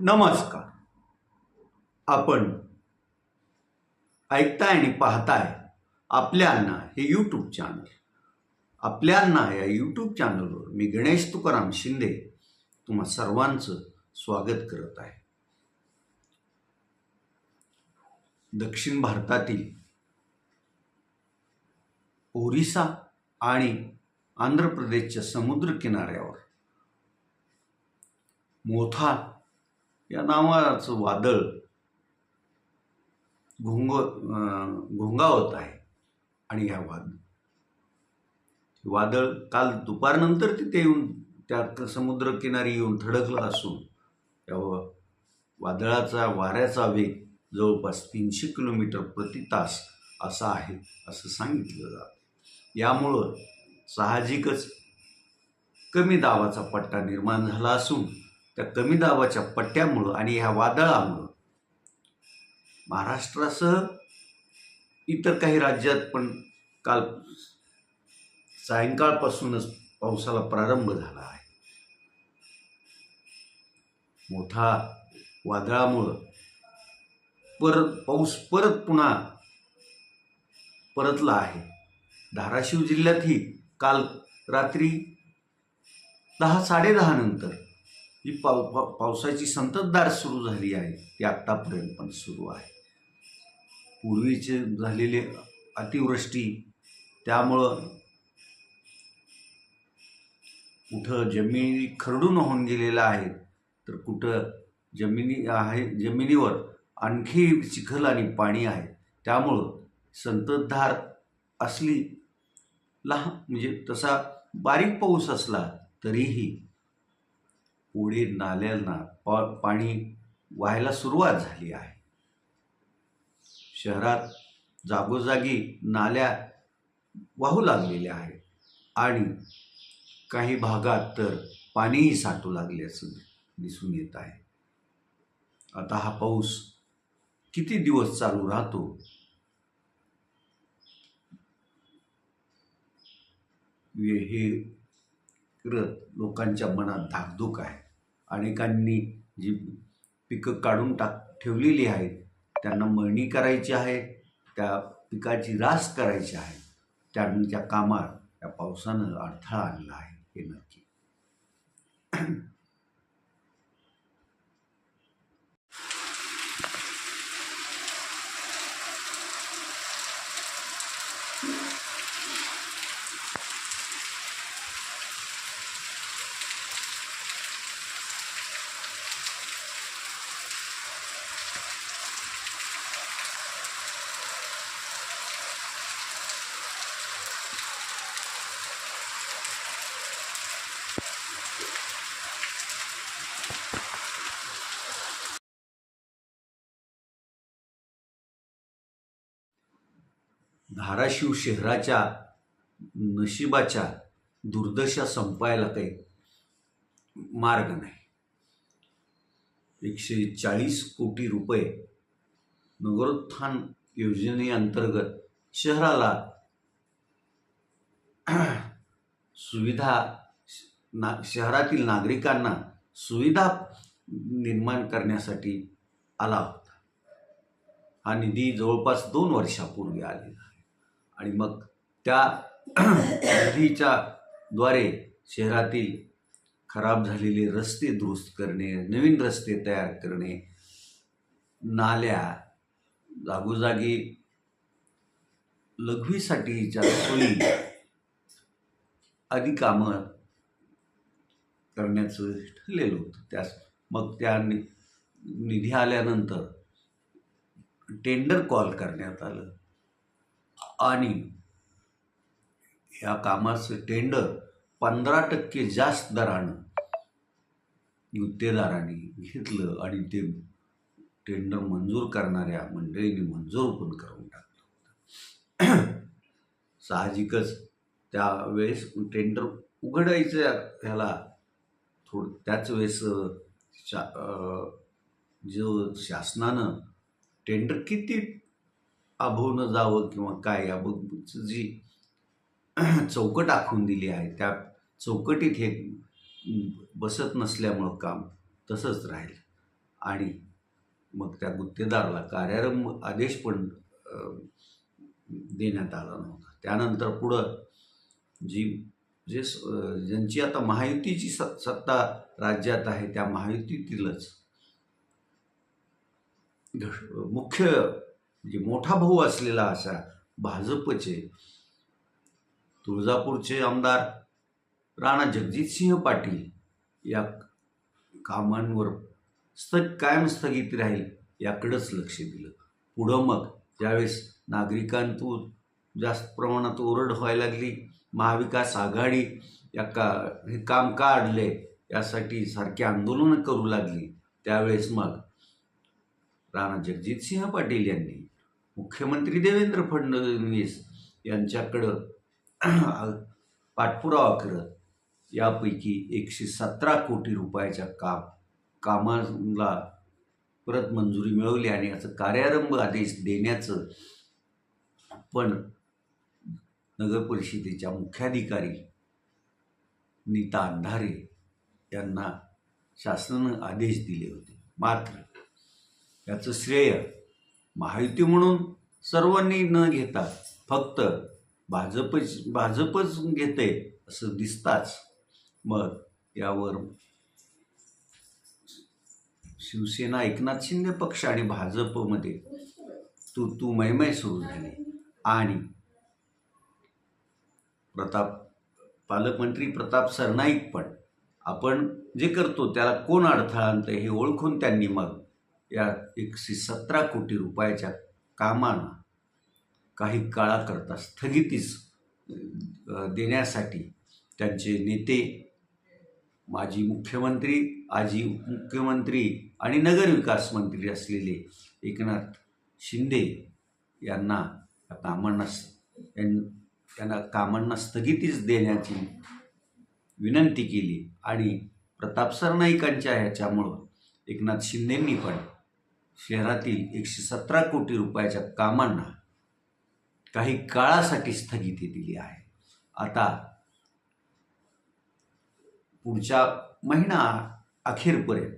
नमस्कार. आपण ऐकताय आणि पाहताय आपल्यांना हे यूट्यूब चॅनल आपल्यांना या यूट्यूब चॅनलवर मी गणेश तुकाराम शिंदे तुम्हा सर्वांचं स्वागत करत आहे. दक्षिण भारतातील ओरिसा आणि आंध्र प्रदेशच्या समुद्र किनाऱ्यावर मोथा या नावाचं वादळ घोंग घोंगावत आहे. आणि ह्या वाद वादळ काल दुपारनंतर तिथे येऊन त्या समुद्रकिनारी येऊन थडकलं असून त्या व- वादळाचा वाऱ्याचा वेग जवळपास तीनशे किलोमीटर प्रति तास असा आहे असं सांगितलं जातं. यामुळं साहजिकच कमी दाबाचा पट्टा निर्माण झाला असून त्या कमी दाबाच्या पट्ट्यामुळं आणि ह्या वादळामुळं महाराष्ट्रासह इतर काही राज्यात पण काल सायंकाळपासूनच पावसाला प्रारंभ झाला आहे. मोठा वादळामुळं परत पाऊस परत पुन्हा परतला आहे. धाराशिव जिल्ह्यातही काल रात्री दहा साडेदहा नंतर ही पाव पा पावसाची संततधार सुरू झाली आहे. ती आत्तापर्यंत पण सुरू आहे. पूर्वीचे झालेले अतिवृष्टी त्यामुळं कुठं जमिनी खरडून होऊन गेलेल्या आहेत तर कुठं जमिनी आहे जमिनीवर आणखी चिखल आणि पाणी आहे. त्यामुळं संततधार असली लहान म्हणजे तसा बारीक पाऊस असला तरीही पुढे नाल्यांना पा पाणी व्हायला सुरुवात झाली आहे. शहरात जागोजागी नाल्या वाहू लागलेल्या आहेत आणि काही भागात तर पाणीही साठू लागल्याचं दिसून येत आहे. आता हा पाऊस किती दिवस चालू राहतो? हे हे करत लोकांच्या मनात धाकधूक आहे. अनेकांनी जी पिकं काढून टाक ठेवलेली आहेत त्यांना मळणी करायची आहे त्या पिकाची रास करायची आहे त्यांच्या कामात त्या पावसानं अडथळा आणला आहे हे नक्की. धाराशिव शहराच्या नशिबाच्या दुर्दशा संपायला काही मार्ग नाही. एकशे चाळीस कोटी रुपये नगरोत्थान योजनेअंतर्गत शहराला सुविधा ना शहरातील नागरिकांना सुविधा निर्माण करण्यासाठी आला होता. हा निधी जवळपास दोन वर्षापूर्वी आलेला. आहे आणि मग त्या निधीच्या द्वारे शहरातील खराब झालेले रस्ते दुरुस्त करणे नवीन रस्ते तयार करणे नाल्या जागोजागी लघवीसाठीच्या सोयी आदी कामं करण्याचं ठरलेलं होतं. त्यास मग त्या नि निधी आल्यानंतर टेंडर कॉल करण्यात आलं. आणि या कामाचं टेंडर पंधरा टक्के जास्त दरानं युतेदाराने घेतलं आणि ते टेंडर मंजूर करणाऱ्या मंडळींनी मंजूर पण करून टाकलं. साहजिकच त्यावेळेस टेंडर उघडायचं ह्याला थोडं त्याच वेळेस शा जो शासनानं टेंडर किती अभवनं जावं किंवा काय याबाबतची जी चौकट आखून दिली आहे त्या चौकटीत हे बसत नसल्यामुळं काम तसंच राहील. आणि मग त्या गुत्तेदाराला कार्यारंभ आदेश पण देण्यात आला नव्हता. त्यानंतर पुढं जी जे स- ज्यांची आता महायुतीची स सत्ता राज्यात आहे त्या महायुतीतीलच मुख्य म्हणजे मोठा भाऊ असलेला अशा भाजपचे तुळजापूरचे आमदार राणा जगजितसिंह पाटील या कामांवर स्थग कायम स्थगित राहील याकडंच लक्ष दिलं. पुढं मग ज्यावेळेस नागरिकांतून जास्त प्रमाणात ओरड व्हायला लागली महाविकास आघाडी या का हे काम का अडले यासाठी सारखी आंदोलनं करू लागली त्यावेळेस मग राणा जगजितसिंह पाटील यांनी मुख्यमंत्री देवेंद्र फडणवीस यांच्याकडं पाठपुरावा करत यापैकी एकशे सतरा कोटी रुपयाच्या काम कामाला परत मंजुरी मिळवली आणि याचं कार्यारंभ आदेश देण्याचं पण नगरपरिषदेच्या मुख्याधिकारी नीता अंधारे यांना शासनानं आदेश दिले होते. मात्र याचं श्रेय माहिती म्हणून सर्वांनी न घेता फक्त भाजपच भाजपच घेते असं दिसताच मग यावर शिवसेना एकनाथ शिंदे पक्ष आणि भाजपमध्ये तू तू मैमय सुरू झाली. आणि प्रताप पालकमंत्री प्रताप सरनाईक पण आपण जे करतो त्याला कोण अडथळा आणतं हे ओळखून त्यांनी मग या एकशे सतरा कोटी रुपयाच्या कामांना काही काळाकरता स्थगितीच देण्यासाठी त्यांचे नेते माजी मुख्यमंत्री आजी उपमुख्यमंत्री आणि नगरविकास मंत्री असलेले एकनाथ शिंदे यांना कामांना यां- त्यांना कामांना स्थगितीच देण्याची विनंती केली. आणि प्रताप सरनाईकांच्या ह्याच्यामुळं एकनाथ शिंदेंनी पण शहरातील एकशे सतरा कोटी रुपयाच्या कामांना काही काळासाठी स्थगिती दिली आहे. आता पुढच्या महिना अखेरपर्यंत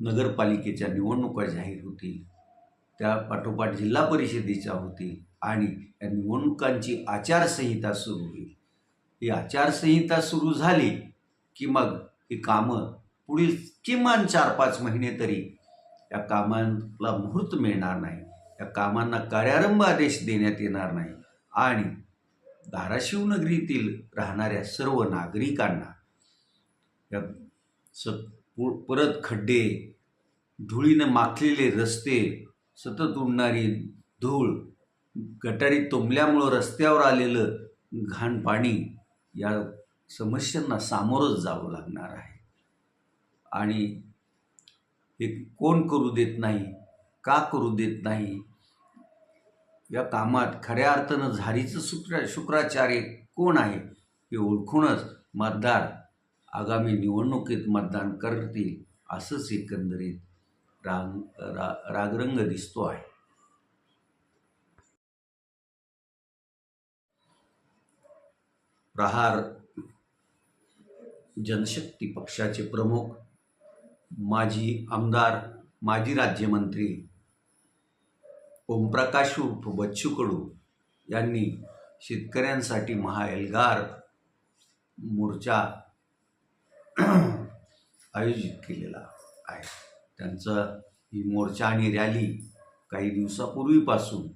नगरपालिकेच्या निवडणुका जाहीर होतील त्या पाठोपाठ जिल्हा परिषदेच्या होतील आणि या निवडणुकांची आचारसंहिता सुरू होईल. ही आचारसंहिता सुरू झाली की मग ही कामं पुढील किमान चार पाच महिने तरी या कामांना मुहूर्त मिळणार नाही. या कामांना कार्यारंभ आदेश देण्यात येणार नाही. आणि धाराशिव नगरीतील राहणाऱ्या सर्व नागरिकांना या स पु- परत खड्डे धुळीनं माखलेले रस्ते सतत उडणारी धूळ गटारी तुंबल्यामुळं रस्त्यावर आलेलं घाण पाणी या समस्यांना सामोरंच जावं लागणार आहे. आणि हे कोण करू देत नाही? का करू देत नाही? या कामात खऱ्या अर्थानं झारीचं शुक्र शुक्राचार्य कोण आहे हे ओळखूनच मतदार आगामी निवडणुकीत मतदान करतील असंच एकंदरीत राग रा रागरंग दिसतो आहे. प्रहार जनशक्ती पक्षाचे प्रमुख माजी आमदार माजी राज्यमंत्री ओमप्रकाश उर्फ बच्चू कडू यांनी शेतकऱ्यांसाठी महाएल्गार मोर्चा आयोजित केलेला आहे. त्यांचं ही मोर्चा आणि रॅली काही दिवसापूर्वीपासून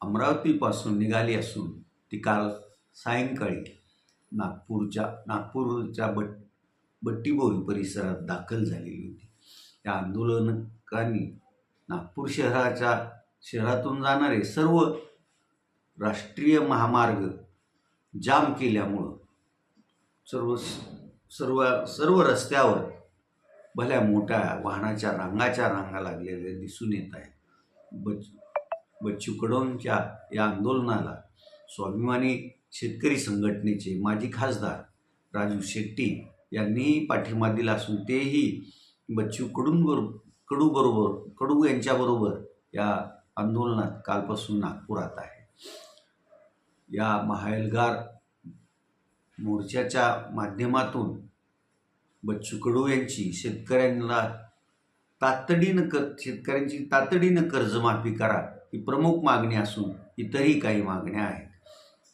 अमरावतीपासून निघाली असून ती काल सायंकाळी नागपूरच्या नागपूरच्या बट बट्टीबोरी परिसरात दाखल झालेली होती. या आंदोलनकांनी नागपूर शहराच्या शहरातून जाणारे सर्व राष्ट्रीय महामार्ग जाम केल्यामुळं सर्व सर्व सर्व रस्त्यावर भल्या मोठ्या वाहनाच्या रांगाच्या रांगा लागलेल्या दिसून येत आहेत. बच बच्चू कडोंच्या या आंदोलनाला स्वाभिमानी शेतकरी संघटनेचे माजी खासदार राजू शेट्टी यांनीही पाठिंबा दिला असून तेही बच्चू कडूंबरो कडूबरोबर कडू यांच्याबरोबर या आंदोलनात कालपासून नागपुरात आहे. या महाएल्गार मोर्चाच्या माध्यमातून बच्चू कडू यांची शेतकऱ्यांना तातडीनं कर शेतकऱ्यांची तातडीनं कर्जमाफी करा ही प्रमुख मागणी असून इतरही काही मागण्या आहेत.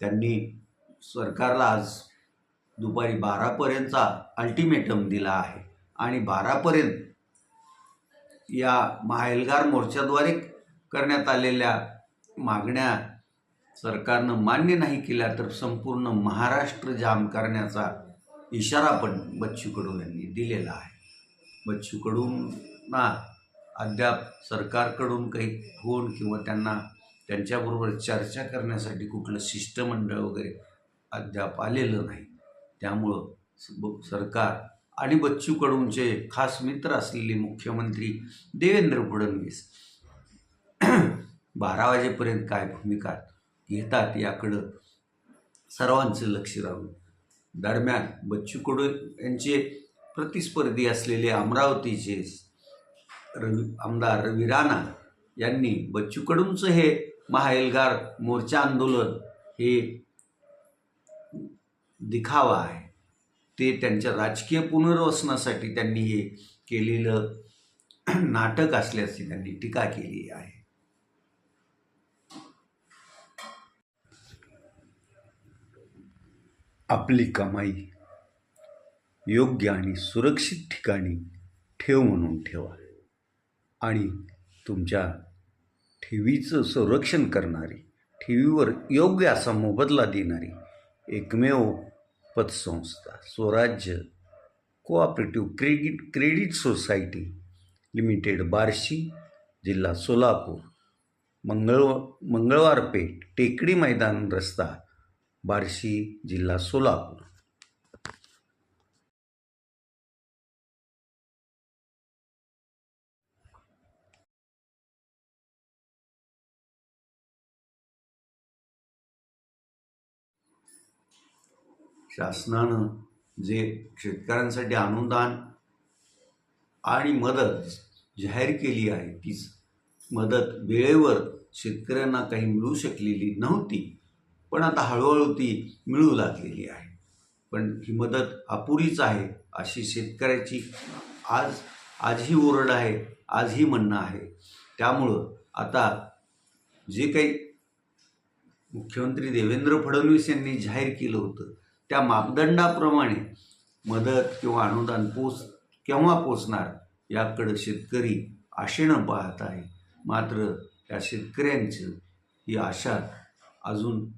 त्यांनी सरकारला आज दुपारी बारापर्यंतचा अल्टिमेटम दिला आहे. आणि बारापर्यंत या महाएल्गार मोर्चाद्वारे करण्यात आलेल्या मागण्या सरकारनं मान्य नाही केल्या तर संपूर्ण महाराष्ट्र जाम करण्याचा इशारा पण बच्चू कडू यांनी दिलेला आहे. बच्चू कडूंना अद्याप सरकारकडून काही फोन किंवा त्यांना त्यांच्याबरोबर चर्चा करण्यासाठी कुठलं शिष्टमंडळ वगैरे अद्याप आलेलं नाही. त्यामुळं ब- सरकार आणि बच्चू कडूंचे खास मित्र असलेले मुख्यमंत्री देवेंद्र फडणवीस बारा वाजेपर्यंत काय भूमिका घेतात याकडं सर्वांचं लक्ष राहून दरम्यान बच्चू कडू यांचे प्रतिस्पर्धी असलेले अमरावतीचे रवी आमदार रवी राणा यांनी बच्चू कडूंचं हे महाएल्गार मोर्चा आंदोलन हे दिखावा आहे. ते त्यांच्या राजकीय पुनर्वसनासाठी त्यांनी हे केलेलं नाटक असल्याची त्यांनी टीका केली आहे. आपली कमाई योग्य आणि सुरक्षित ठिकाणी ठेव म्हणून ठेवा आणि तुमच्या ठेवीचं संरक्षण करणारी ठेवीवर योग्य असा मोबदला देणारी एकमेव पतसंस्था Swarajya cooperative credit credit society limited Barshi जिल्हा सोलापूर. मंगळ मंगळवार पेठ टेकडी मैदान रस्ता बार्शी जिल्हा सोलापूर. शासनानं जे शेतकऱ्यांसाठी अनुदान आणि मदत जाहीर केली आहे तीच मदत वेळेवर शेतकऱ्यांना काही मिळू शकलेली नव्हती पण आता हळूहळू ती मिळू लागलेली आहे. पण ही मदत अपुरीच आहे अशी शेतकऱ्याची आज आजही ओरड आहे आजही म्हणणं आहे. त्यामुळं आता जे काही मुख्यमंत्री देवेंद्र फडणवीस यांनी जाहीर केलं होतं त्या मापदंडाप्रमाणे मदत किंवा अनुदान पोच केव्हा पोचणार याकडं शेतकरी आशेनं पाहत आहे. मात्र त्या शेतकऱ्यांचं ही आशा अजून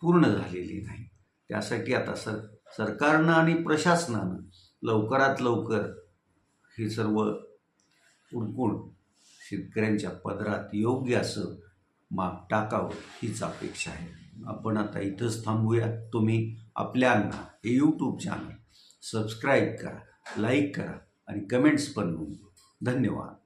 पूर्ण झालेली नाही. त्यासाठी आता सर सरकारनं आणि प्रशासनानं लवकरात लवकर हे सर्व उरकून शेतकऱ्यांच्या पदरात योग्य असं माप टाकावं हीच अपेक्षा आहे. आपण आता इथंच थांबूया. तुम्ही आपल्यांना हे यूट्यूब चॅनल सबस्क्राईब करा लाईक करा आणि कमेंट्स पण नोंदवा. धन्यवाद.